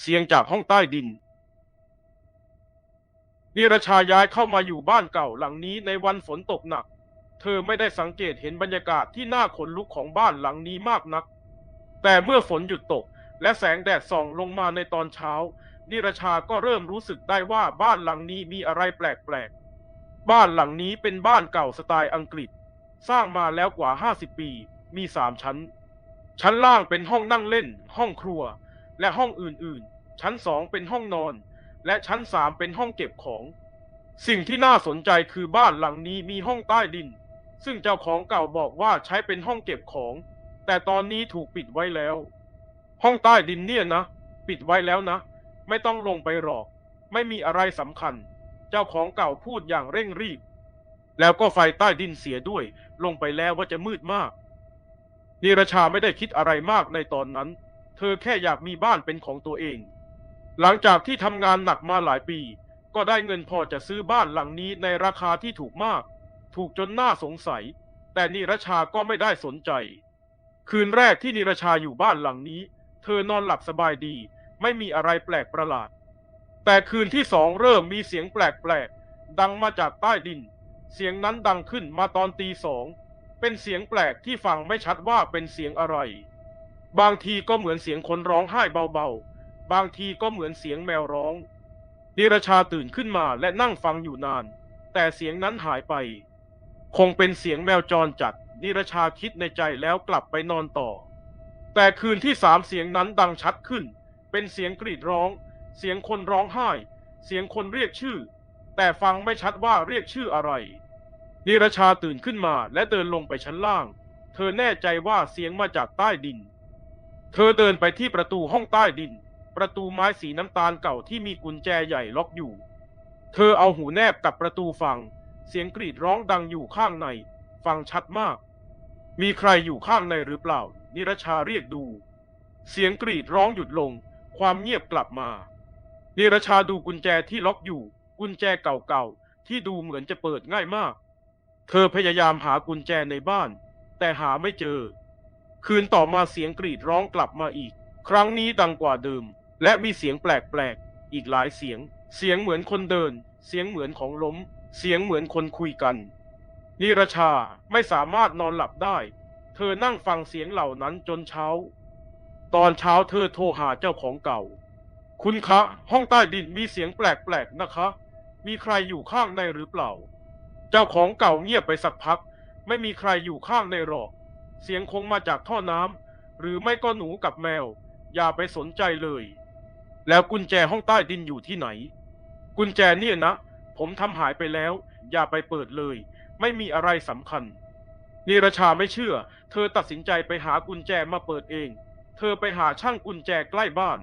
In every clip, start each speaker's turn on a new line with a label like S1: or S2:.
S1: เสียงจากห้องใต้ดินนิรชาย้ายเข้ามาอยู่บ้านเก่าหลังนี้ในวันฝนตกหนัก เธอไม่ได้สังเกตเห็นบรรยากาศที่น่าขนลุกของบ้านหลังนี้มากนัก แต่เมื่อฝนหยุดตก และแสงแดดส่องลงมาในตอนเช้า นิรชาก็เริ่มรู้สึกได้ว่าบ้านหลังนี้มีอะไรแปลกๆ บ้านหลังนี้เป็นบ้านเก่าสไตล์อังกฤษ สร้างมาแล้วกว่า 50 ปี มีสามชั้น ชั้นล่างเป็นห้องนั่งเล่น ห้องครัว และห้องอื่นๆ ชั้นสองเป็นห้องนอน และชั้นสามเป็นห้องเก็บของ สิ่งที่น่าสนใจคือบ้านหลังนี้มีห้องใต้ดิน ซึ่งเจ้าของเก่าบอกว่าใช้เป็นห้องเก็บของ แต่ตอนนี้ถูกปิดไว้แล้ว ห้องใต้ดินเนี่ยนะ ปิดไว้แล้วนะ ไม่ต้องลงไปหรอก ไม่มีอะไรสำคัญ เจ้าของเก่าพูดอย่างเร่งรีบ แล้วก็ไฟใต้ดินเสียด้วย ลงไปแล้วว่าจะมืดมากนิรชาไม่ได้คิดอะไรมากในตอนนั้น เธอแค่อยากมีบ้านเป็นของตัวเอง หลังจากที่ทำงานหนักมาหลายปี ก็ได้เงินพอจะซื้อบ้านหลังนี้ในราคาที่ถูกมาก ถูกจนน่าสงสัย แต่นิรชาก็ไม่ได้สนใจ คืนแรกที่นิรชาอยู่บ้านหลังนี้ เธอนอนหลับสบายดี ไม่มีอะไรแปลกประหลาด แต่คืนที่สองเริ่มมีเสียงแปลกๆดังมาจากใต้ดิน เสียงนั้นดังขึ้นมาตอนตีสองเป็นเสียงแปลกที่ฟังไม่ชัดว่าเป็นเสียงอะไร บางทีก็เหมือนเสียงคนร้องไห้เบาๆ บางทีก็เหมือนเสียงแมวร้องนิรชาตื่นขึ้นมาและนั่งฟังอยู่นาน แต่เสียงนั้นหายไป คงเป็นเสียงแมวจรจัดนิรชาคิดในใจแล้วกลับไปนอนต่อ แต่คืนที่สามเสียงนั้นดังชัดขึ้น เป็นเสียงกรีดร้อง เสียงคนร้องไห้ เสียงคนเรียกชื่อ แต่ฟังไม่ชัดว่าเรียกชื่ออะไรนิรชาตื่นขึ้นมาและเดินลงไปชั้นล่าง เธอแน่ใจว่าเสียงมาจากใต้ดิน เธอเดินไปที่ประตูห้องใต้ดิน ประตูไม้สีน้ำตาลเก่าที่มีกุญแจใหญ่ล็อกอยู่ เธอเอาหูแนบกับประตูฟัง เสียงกรีดร้องดังอยู่ข้างใน ฟังชัดมาก มีใครอยู่ข้างในหรือเปล่า นิรชาเรียกดู เสียงกรีดร้องหยุดลง ความเงียบกลับมา นิรชาดูกุญแจที่ล็อกอยู่ กุญแจเก่าๆที่ดูเหมือนจะเปิดง่ายมาก เธอพยายามหากุญแจในบ้าน แต่หาไม่เจอ คืนต่อมาเสียงกรีดร้องกลับมาอีก ครั้งนี้ดังกว่าเดิม และมีเสียงแปลกๆ อีกหลายเสียง เสียงเหมือนคนเดิน เสียงเหมือนของล้ม เสียงเหมือนคนคุยกัน นิรชาไม่สามารถนอนหลับได้ เธอนั่งฟังเสียงเหล่านั้นจนเช้า ตอนเช้าเธอโทรหาเจ้าของเก่า คุณคะ ห้องใต้ดินมีเสียงแปลกๆนะคะ มีใครอยู่ข้างในหรือเปล่า เจ้าของเก่าเงียบไปสักพัก ไม่มีใครอยู่ข้างในหรอก เสียงคงมาจากท่อน้ำหรือไม่ก็หนูกับแมว อย่าไปสนใจเลย แล้วกุญแจห้องใต้ดินอยู่ที่ไหน กุญแจเนี่ยนะ ผมทำหายไปแล้ว อย่าไปเปิดเลย ไม่มีอะไรสำคัญนิรชาไม่เชื่อ เธอตัดสินใจไปหากุญแจมาเปิดเอง เธอไปหาช่างกุญแจใกล้บ้าน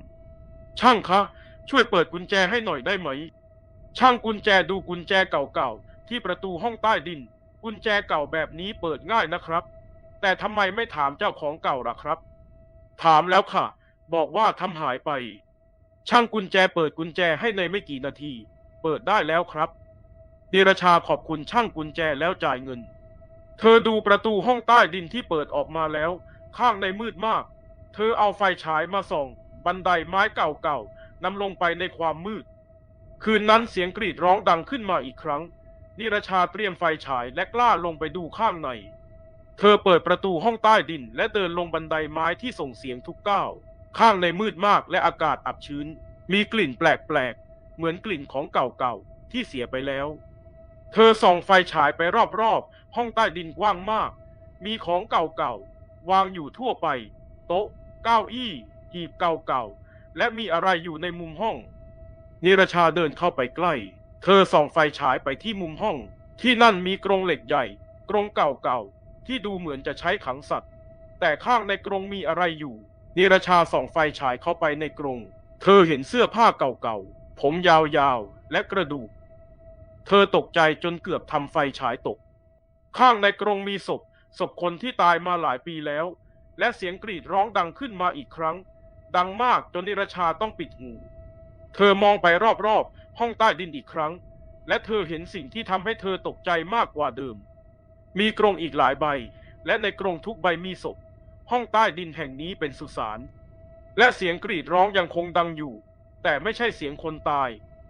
S1: ช่างคะ ช่วยเปิดกุญแจให้หน่อยได้ไหม ช่างกุญแจดูกุญแจเก่าๆที่ประตูห้องใต้ดิน กุญแจเก่าแบบนี้เปิดง่ายนะครับ แต่ทำไมไม่ถามเจ้าของเก่าล่ะครับ ถามแล้วค่ะ บอกว่าทำหายไป ช่างกุญแจเปิดกุญแจให้ในไม่กี่นาที เปิดได้แล้วครับนิรชาขอบคุณช่างกุญแจแล้วจ่ายเงิน เธอดูประตูห้องใต้ดินที่เปิดออกมาแล้ว ข้างในมืดมาก เธอเอาไฟฉายมาส่อง บันไดไม้เก่าๆนำลงไปในความมืด คืนนั้นเสียงกรีดร้องดังขึ้นมาอีกครั้งนิรชาเตรียมไฟฉายและกล้าลงไปดูข้างใน เธอเปิดประตูห้องใต้ดิน และเดินลงบันไดไม้ที่ส่งเสียงทุกก้าว ข้างในมืดมากและอากาศอับชื้น มีกลิ่นแปลกๆ เหมือนกลิ่นของเก่าๆ ที่เสียไปแล้ว เธอส่องไฟฉายไปรอบๆ ห้องใต้ดินกว้างมาก มีของเก่าๆ วางอยู่ทั่วไป โต๊ะ เก้าอี้ หีบเก่าๆ และมีอะไรอยู่ในมุมห้อง นิรชาเดินเข้าไปใกล้ เธอส่องไฟฉายไปที่มุมห้อง ที่นั่นมีกรงเหล็กใหญ่ กรงเก่าๆ ที่ดูเหมือนจะใช้ขังสัตว์ แต่ข้างในกรงมีอะไรอยู่ นิรชาส่องไฟฉายเข้าไปในกรง เธอเห็นเสื้อผ้าเก่าๆ ผมยาวๆ และกระดูก เธอตกใจจนเกือบทำไฟฉายตก ข้างในกรงมีศพ ศพคนที่ตายมาหลายปีแล้ว และเสียงกรีดร้องดังขึ้นมาอีกครั้ง ดังมากจนนิรชาต้องปิดหู เธอมองไปรอบๆ ห้องใต้ดินอีกครั้ง และเธอเห็นสิ่งที่ทำให้เธอตกใจมากกว่าเดิม มีกรงอีกหลายใบ และในกรงทุกใบมีศพ ห้องใต้ดินแห่งนี้เป็นสุสาน และเสียงกรีดร้องยังคงดังอยู่ แต่ไม่ใช่เสียงคนตาย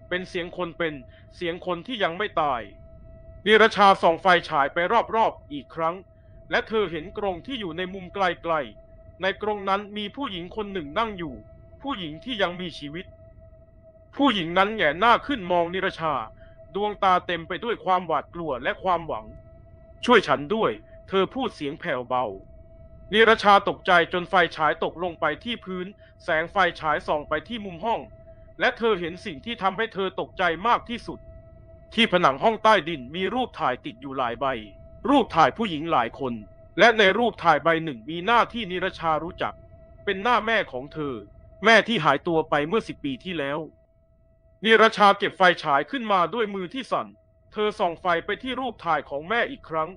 S1: เป็นเสียงคนเป็น เสียงคนที่ยังไม่ตาย นิรชาส่องไฟฉายไปรอบๆอีกครั้ง และเธอเห็นกรงที่อยู่ในมุมไกลๆ ในกรงนั้นมีผู้หญิงคนหนึ่งนั่งอยู่ ผู้หญิงที่ยังมีชีวิต ผู้หญิงนั้นแหงหน้าขึ้นมองนิรชา ดวงตาเต็มไปด้วยความหวาดกลัวและความหวัง ช่วยฉันด้วย เธอพูดเสียงแผ่วเบา นิรชาตกใจจนไฟฉายตกลงไปที่พื้น แสงไฟฉายส่องไปที่มุมห้อง และเธอเห็นสิ่งที่ทำให้เธอตกใจมากที่สุด ที่ผนังห้องใต้ดินมีรูปถ่ายติดอยู่หลายใบ รูปถ่ายผู้หญิงหลายคน และในรูปถ่ายใบหนึ่งมีหน้าที่นิรชารู้จัก เป็นหน้าแม่ของเธอ แม่ที่หายตัวไปเมื่อสิบปีที่แล้วนิรชาเก็บไฟฉายขึ้นมาด้วยมือที่สั่น เธอส่องไฟไปที่รูปถ่ายของแม่อีกครั้ง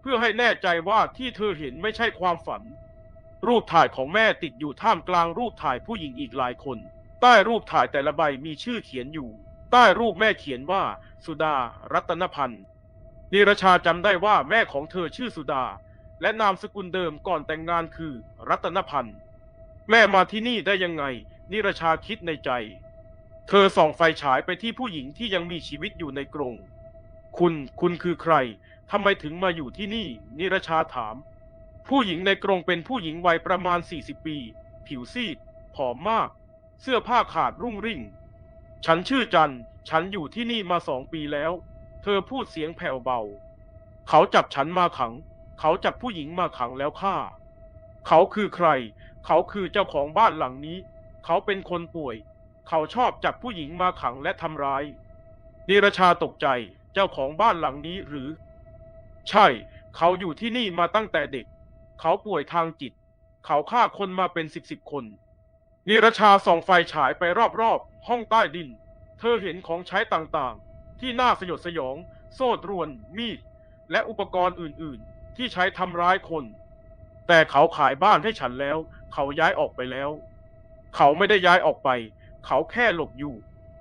S1: เพื่อให้แน่ใจว่าที่เธอเห็นไม่ใช่ความฝัน รูปถ่ายของแม่ติดอยู่ท่ามกลางรูปถ่ายผู้หญิงอีกหลายคน ใต้รูปถ่ายแต่ละใบมีชื่อเขียนอยู่ ใต้รูปแม่เขียนว่า สุดา รัตนพันธ์นิรชาจำได้ว่าแม่ของเธอชื่อสุดา และนามสกุลเดิมก่อนแต่งงานคือ รัตนพันธ์แม่มาที่นี่ได้ยังไง นิรชาคิดในใจ เธอส่องไฟฉายไปที่ผู้หญิงที่ยังมีชีวิตอยู่ในกรง คุณคุณคือใครทำไมถึงมาอยู่ที่นี่ นิรชาถาม ผู้หญิงในกรงเป็นผู้หญิงวัยประมาณ 40 ปี ผิวซีด ผอมมาก เสื้อผ้าขาดรุ่งริ่ง ฉันชื่อจัน ฉันอยู่ที่นี่มาสองปีแล้ว เธอพูดเสียงแผ่วเบา เขาจับฉันมาขัง เขาจับผู้หญิงมาขังแล้วฆ่า เขาคือใคร เขาคือเจ้าของบ้านหลังนี้ เขาเป็นคนป่วย เขาชอบจับผู้หญิงมาขังและทำร้ายนิรชาตกใจเจ้าของบ้านหลังนี้หรือ ใช่ เขาอยู่ที่นี่มาตั้งแต่เด็ก เขาป่วยทางจิต เขาฆ่าคนมาเป็นสิบสิบคน นิรชาส่องไฟฉายไปรอบๆ ห้องใต้ดิน เธอเห็นของใช้ต่างๆ ที่น่าสยดสยอง โซ่ตรวน มีด และอุปกรณ์อื่นๆ ที่ใช้ทำร้ายคน แต่เขาขายบ้านให้ฉันแล้ว เขาย้ายออกไปแล้ว เขาไม่ได้ย้ายออกไป เขาแค่หลบอยู่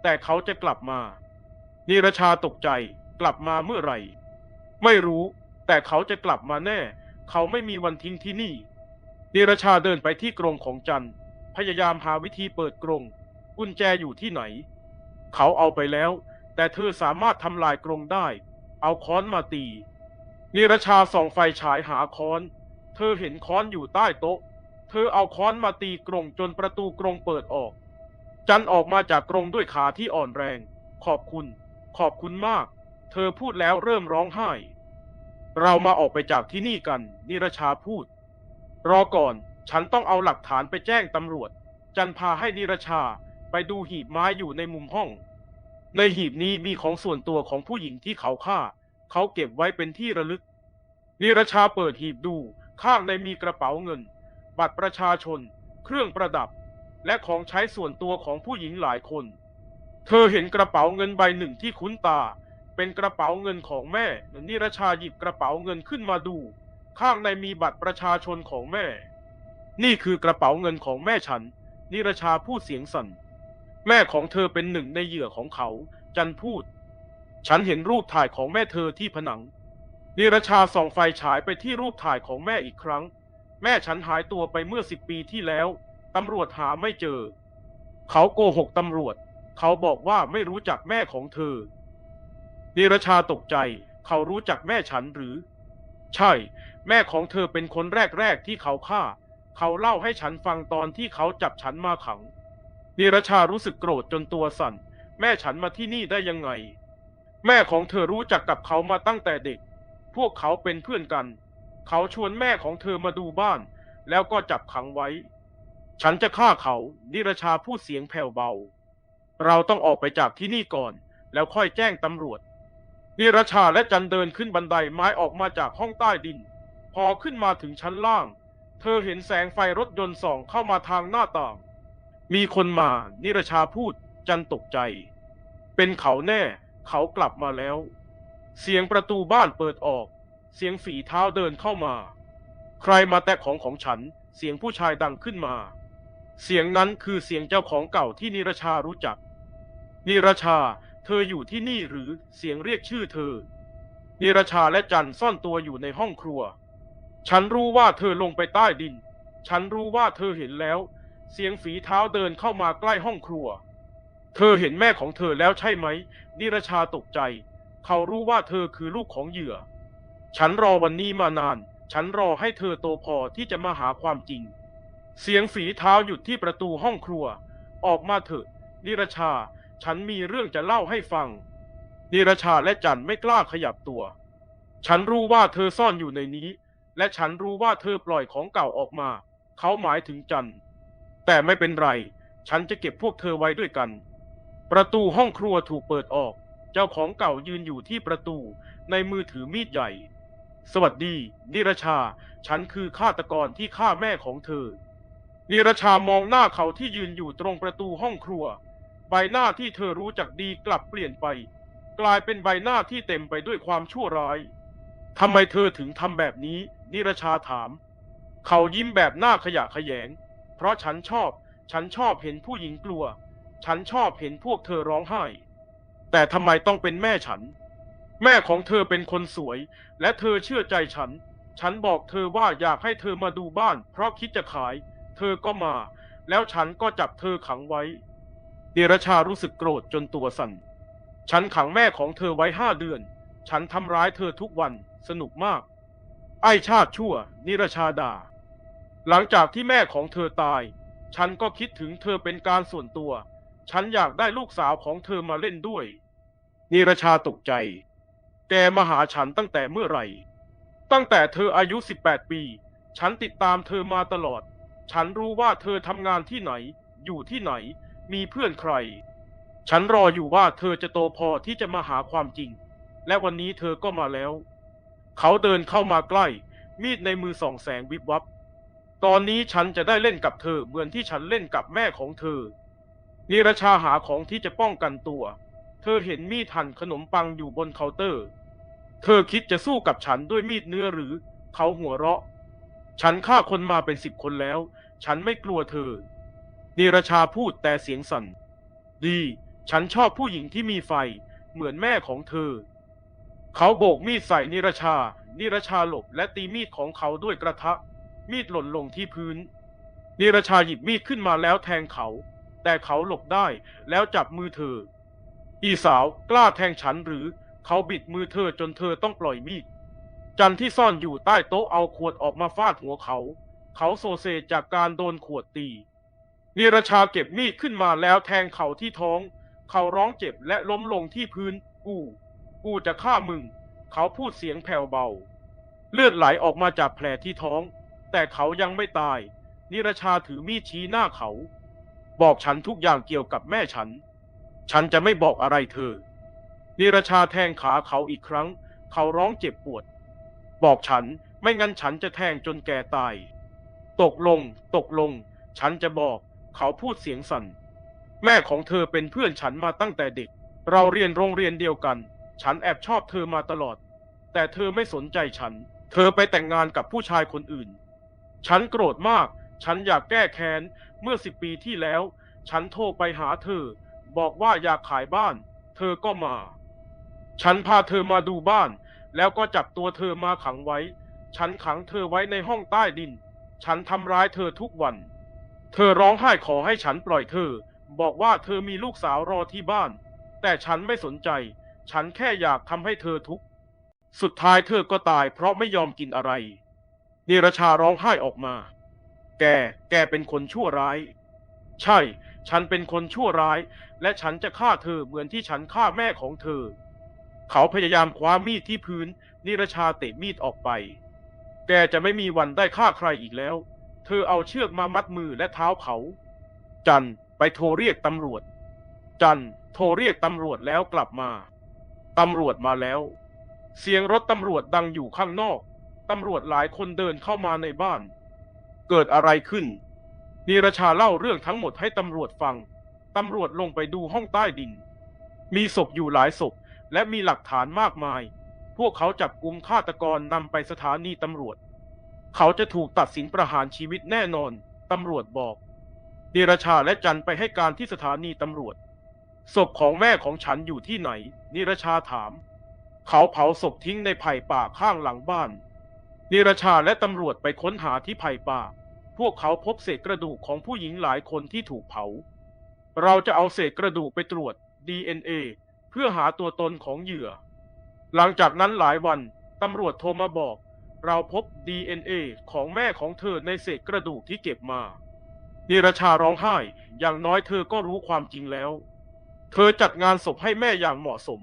S1: แต่เขาจะกลับมา นิรชาตกใจกลับมาเมื่อไหร่ ไม่รู้ แต่เขาจะกลับมาแน่ เขาไม่มีวันทิ้งที่นี่ นิรชาเดินไปที่กรงของจันพยายามหาวิธีเปิดกรงกุญแจอยู่ที่ไหน เขาเอาไปแล้ว แต่เธอสามารถทำลายกรงได้ เอาค้อนมาตี นิรชาส่องไฟฉายหาค้อน เธอเห็นค้อนอยู่ใต้โต๊ะ เธอเอาค้อนมาตีกรงจนประตูกรงเปิดออก จันออกมาจากกรงด้วยขาที่อ่อนแรง ขอบคุณ ขอบคุณมาก เธอพูดแล้วเริ่มร้องไห้ เรามาออกไปจากที่นี่กัน นิรชาพูด รอก่อน ฉันต้องเอาหลักฐานไปแจ้งตำรวจ จันพาให้นิรชาไปดูหีบไม้อยู่ในมุมห้อง ในหีบนี้มีของส่วนตัวของผู้หญิงที่เขาฆ่า เขาเก็บไว้เป็นที่ระลึก นิรชาเปิดหีบดู ข้างในมีกระเป๋าเงิน บัตรประชาชน เครื่องประดับ และของใช้ส่วนตัวของผู้หญิงหลายคน เธอเห็นกระเป๋าเงินใบหนึ่งที่คุ้นตา เป็นกระเป๋าเงินของแม่นิรชาหยิบกระเป๋าเงินขึ้นมาดู ข้างในมีบัตรประชาชนของแม่ นี่คือกระเป๋าเงินของแม่ฉัน นิรชาพูดเสียงสั่น แม่ของเธอเป็นหนึ่งในเหยื่อของเขา จันพูด ฉันเห็นรูปถ่ายของแม่เธอที่ผนัง นิรชาส่องไฟฉายไปที่รูปถ่ายของแม่อีกครั้ง แม่ฉันหายตัวไปเมื่อสิบปีที่แล้ว ตำรวจหาไม่เจอ เขาโกหกตำรวจ เขาบอกว่าไม่รู้จักแม่ของเธอนิรชาตกใจ เขารู้จักแม่ฉันหรือ ใช่ แม่ของเธอเป็นคนแรกๆที่เขาฆ่า เขาเล่าให้ฉันฟังตอนที่เขาจับฉันมาขังนิรชารู้สึกโกรธจนตัวสั่น แม่ฉันมาที่นี่ได้ยังไง แม่ของเธอรู้จักกับเขามาตั้งแต่เด็ก พวกเขาเป็นเพื่อนกัน เขาชวนแม่ของเธอมาดูบ้าน แล้วก็จับขังไว้ ฉันจะฆ่าเขา นิรชาพูดเสียงแผ่วเบา เราต้องออกไปจากที่นี่ก่อน แล้วค่อยแจ้งตำรวจนิรชาและจันเดินขึ้นบันไดไม้ออกมาจากห้องใต้ดิน พอขึ้นมาถึงชั้นล่าง เธอเห็นแสงไฟรถยนต์ส่องเข้ามาทางหน้าต่าง มีคนมา นิรชาพูด จันตกใจ เป็นเขาแน่ เขากลับมาแล้ว เสียงประตูบ้านเปิดออก เสียงฝีเท้าเดินเข้ามา ใครมาแตะของของฉัน เสียงผู้ชายดังขึ้นมา เสียงนั้นคือเสียงเจ้าของเก่าที่นิรชารู้จัก นิรชา เธออยู่ที่นี่หรือเสียงเรียกชื่อเธอ นิรชาและจันซ่อนตัวอยู่ในห้องครัว ฉันรู้ว่าเธอลงไปใต้ดิน ฉันรู้ว่าเธอเห็นแล้ว เสียงฝีเท้าเดินเข้ามาใกล้ห้องครัว เธอเห็นแม่ของเธอแล้วใช่ไหม นิรชาตกใจ เขารู้ว่าเธอคือลูกของเหยื่อ ฉันรอวันนี้มานาน ฉันรอให้เธอโตพอที่จะมาหาความจริง เสียงฝีเท้าหยุดที่ประตูห้องครัว ออกมาเถอะนิรชา ฉันมีเรื่องจะเล่าให้ฟัง นิรชาและจันไม่กล้าขยับตัว ฉันรู้ว่าเธอซ่อนอยู่ในนี้ และฉันรู้ว่าเธอปล่อยของเก่าออกมา เขาหมายถึงจัน แต่ไม่เป็นไร ฉันจะเก็บพวกเธอไว้ด้วยกัน ประตูห้องครัวถูกเปิดออก เจ้าของเก่ายืนอยู่ที่ประตูในมือถือมีดใหญ่ สวัสดี นิรชา ฉันคือฆาตกรที่ฆ่าแม่ของเธอนิรชามองหน้าเขาที่ยืนอยู่ตรงประตูห้องครัว ใบหน้าที่เธอรู้จักดีกลับเปลี่ยนไป กลายเป็นใบหน้าที่เต็มไปด้วยความชั่วร้ายทำไมเธอถึงทำแบบนี้ นิรชาถาม เขายิ้มแบบหน้าขยะแขยง เพราะฉันชอบ ฉันชอบเห็นผู้หญิงกลัว ฉันชอบเห็นพวกเธอร้องไห้ แต่ทำไมต้องเป็นแม่ฉัน แม่ของเธอเป็นคนสวย และเธอเชื่อใจฉัน ฉันบอกเธอว่าอยากให้เธอมาดูบ้าน เพราะคิดจะขาย เธอก็มา แล้วฉันก็จับเธอขังไว้ เดรชารู้สึกโกรธจนตัวสั่น ฉันขังแม่ของเธอไว้ห้าเดือน ฉันทำร้ายเธอทุกวัน สนุกมาก ไอชาติชั่ว นิรชาดา หลังจากที่แม่ของเธอตาย ฉันก็คิดถึงเธอเป็นการส่วนตัว ฉันอยากได้ลูกสาวของเธอมาเล่นด้วย นิรชาตกใจ แกมาหาฉันตั้งแต่เมื่อไหร่ ตั้งแต่เธออายุ 18 ปี ฉันติดตามเธอมาตลอด ฉันรู้ว่าเธอทำงานที่ไหน อยู่ที่ไหน มีเพื่อนใคร ฉันรออยู่ว่าเธอจะโตพอที่จะมาหาความจริง และวันนี้เธอก็มาแล้ว เขาเดินเข้ามาใกล้ มีดในมือส่องแสงวิบวับ ตอนนี้ฉันจะได้เล่นกับเธอเหมือนที่ฉันเล่นกับแม่ของเธอ นิรชาหาของที่จะป้องกันตัว เธอเห็นมีดหั่นขนมปังอยู่บนเคาน์เตอร์ เธอคิดจะสู้กับฉันด้วยมีดเนื้อหรือ เขาหัวเราะ ฉันฆ่าคนมาเป็นสิบคนแล้ว ฉันไม่กลัวเธอ นิรชาพูดแต่เสียงสั่น ดี ฉันชอบผู้หญิงที่มีไฟ เหมือนแม่ของเธอ เขาโบกมีดใส่นิรชา นิรชาหลบและตีมีดของเขาด้วยกระทะ มีดหล่นลงที่พื้น นิรชาหยิบมีดขึ้นมาแล้วแทงเขา แต่เขาหลบได้แล้วจับมือเธอ อีสาวกล้าแทงฉันหรือ เขาบิดมือเธอจนเธอต้องปล่อยมีด จันที่ซ่อนอยู่ใต้โต๊ะเอาขวดออกมาฟาดหัวเขา เขาโซเซจากการโดนขวดตี นิรชาเก็บมีดขึ้นมาแล้วแทงเขาที่ท้อง เขาร้องเจ็บและล้มลงที่พื้น กู กูจะฆ่ามึง เขาพูดเสียงแผ่วเบา เลือดไหลออกมาจากแผลที่ท้อง แต่เขายังไม่ตาย นิรชาถือมีดชี้หน้าเขา บอกฉันทุกอย่างเกี่ยวกับแม่ฉัน ฉันจะไม่บอกอะไรเธอ นิรชาแทงขาเขาอีกครั้ง เขาร้องเจ็บปวด บอกฉันไม่งั้นฉันจะแทงจนแกตาย ตกลง ตกลง ฉันจะบอก เขาพูดเสียงสั่น แม่ของเธอเป็นเพื่อนฉันมาตั้งแต่เด็ก เราเรียนโรงเรียนเดียวกัน ฉันแอบชอบเธอมาตลอด แต่เธอไม่สนใจฉัน เธอไปแต่งงานกับผู้ชายคนอื่น ฉันโกรธมาก ฉันอยากแก้แค้น เมื่อสิบปีที่แล้ว ฉันโทรไปหาเธอ บอกว่าอยากขายบ้าน เธอก็มา ฉันพาเธอมาดูบ้าน แล้วก็จับตัวเธอมาขังไว้ ฉันขังเธอไว้ในห้องใต้ดิน ฉันทำร้ายเธอทุกวัน เธอร้องไห้ขอให้ฉันปล่อยเธอ บอกว่าเธอมีลูกสาวรอที่บ้าน แต่ฉันไม่สนใจ ฉันแค่อยากทำให้เธอทุกข์ สุดท้ายเธอก็ตายเพราะไม่ยอมกินอะไร นิรชาร้องไห้ออกมา แก แกเป็นคนชั่วร้าย ใช่ ฉันเป็นคนชั่วร้าย และฉันจะฆ่าเธอเหมือนที่ฉันฆ่าแม่ของเธอ เขาพยายามคว้ามีดที่พื้น นิรชาเตะมีดออกไป แกจะไม่มีวันได้ฆ่าใครอีกแล้ว เธอเอาเชือกมามัดมือและเท้าเขา จันไปโทรเรียกตำรวจ จันโทรเรียกตำรวจแล้วกลับมา ตำรวจมาแล้ว เสียงรถตำรวจดังอยู่ข้างนอก ตำรวจหลายคนเดินเข้ามาในบ้าน เกิดอะไรขึ้นนิรชาเล่าเรื่องทั้งหมดให้ตำรวจฟัง ตำรวจลงไปดูห้องใต้ดิน มีศพอยู่หลายศพและมีหลักฐานมากมาย พวกเขาจับกลุ่มฆาตกรนำไปสถานีตำรวจ เขาจะถูกตัดสินประหารชีวิตแน่นอน ตำรวจบอกนิรชาและจันไปให้การที่สถานีตำรวจ ศพของแม่ของฉันอยู่ที่ไหน นิรชาถาม เขาเผาศพทิ้งในไผ่ป่าข้างหลังบ้าน นิรชาและตำรวจไปค้นหาที่ไผ่ป่า พวกเขาพบเศษกระดูกของผู้หญิงหลายคนที่ถูกเผา เราจะเอาเศษกระดูกไปตรวจ DNA เพื่อหาตัวตนของเหยื่อ หลังจากนั้นหลายวัน ตำรวจโทรมาบอก เราพบ DNA ของแม่ของเธอในเศษกระดูกที่เก็บมานิรชาร้องไห้ อย่างน้อยเธอก็รู้ความจริงแล้ว เธอจัดงานศพให้แม่อย่างเหมาะสม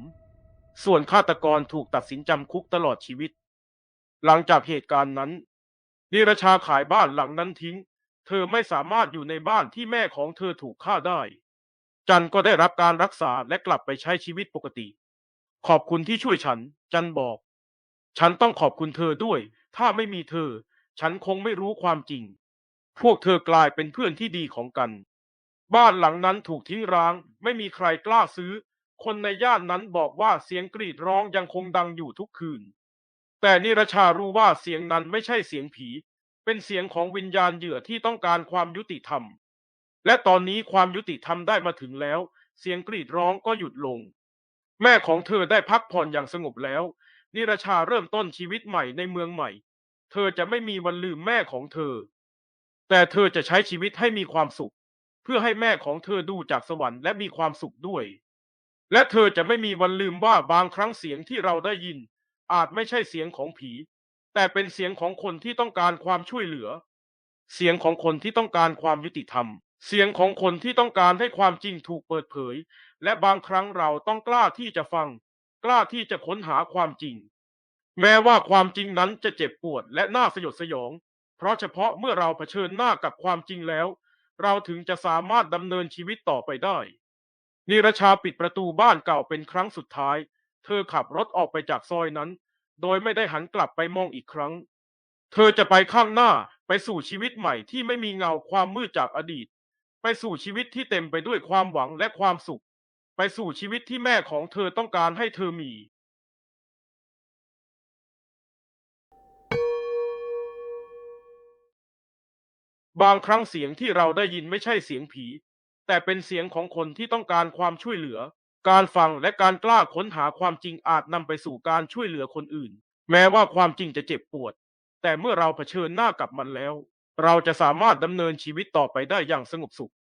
S1: ส่วนฆาตกรถูกตัดสินจำคุกตลอดชีวิต หลังจากเหตุการณ์นั้น นิรชาขายบ้านหลังนั้นทิ้ง เธอไม่สามารถอยู่ในบ้านที่แม่ของเธอถูกฆ่าได้ จันก็ได้รับการรักษาและกลับไปใช้ชีวิตปกติ ขอบคุณที่ช่วยฉัน จันบอก ฉันต้องขอบคุณเธอด้วย ถ้าไม่มีเธอ ฉันคงไม่รู้ความจริง พวกเธอกลายเป็นเพื่อนที่ดีของกัน บ้านหลังนั้นถูกทิ้งร้าง ไม่มีใครกล้าซื้อ คนในย่านนั้นบอกว่าเสียงกรีดร้องยังคงดังอยู่ทุกคืน แต่นิรชารู้ว่าเสียงนั้นไม่ใช่เสียงผี เป็นเสียงของวิญญาณเหยื่อที่ต้องการความยุติธรรม และตอนนี้ความยุติธรรมได้มาถึงแล้ว เสียงกรีดร้องก็หยุดลง แม่ของเธอได้พักผ่อนอย่างสงบแล้ว นิรชาเริ่มต้นชีวิตใหม่ในเมืองใหม่ เธอจะไม่มีวันลืมแม่ของเธอ แต่เธอจะใช้ชีวิตให้มีความสุข เพื่อให้แม่ของเธอดูจากสวรรค์และมีความสุขด้วย และเธอจะไม่มีวันลืมว่าบางครั้งเสียงที่เราได้ยิน อาจไม่ใช่เสียงของผี แต่เป็นเสียงของคนที่ต้องการความช่วยเหลือ เสียงของคนที่ต้องการความยุติธรรม เสียงของคนที่ต้องการให้ความจริงถูกเปิดเผย และบางครั้งเราต้องกล้าที่จะฟัง กล้าที่จะค้นหาความจริง แม้ว่าความจริงนั้นจะเจ็บปวดและน่าสยดสยอง เพราะเฉพาะเมื่อเราเผชิญหน้ากับความจริงแล้ว เราถึงจะสามารถดำเนินชีวิตต่อไปได้ นิรชาปิดประตูบ้านเก่าเป็นครั้งสุดท้าย เธอขับรถออกไปจากซอยนั้น โดยไม่ได้หันกลับไปมองอีกครั้ง เธอจะไปข้างหน้าไปสู่ชีวิตใหม่ที่ไม่มีเงาความมืดจากอดีต ไปสู่ชีวิตที่เต็มไปด้วยความหวังและความสุข ไปสู่ชีวิตที่แม่ของเธอต้องการให้เธอมีบางครั้งเสียงที่เราได้ยินไม่ใช่เสียงผี แต่เป็นเสียงของคนที่ต้องการความช่วยเหลือ การฟังและการกล้าค้นหาความจริงอาจนำไปสู่การช่วยเหลือคนอื่น แม้ว่าความจริงจะเจ็บปวด แต่เมื่อเราเผชิญหน้ากับมันแล้ว เราจะสามารถดำเนินชีวิตต่อไปได้อย่างสงบสุข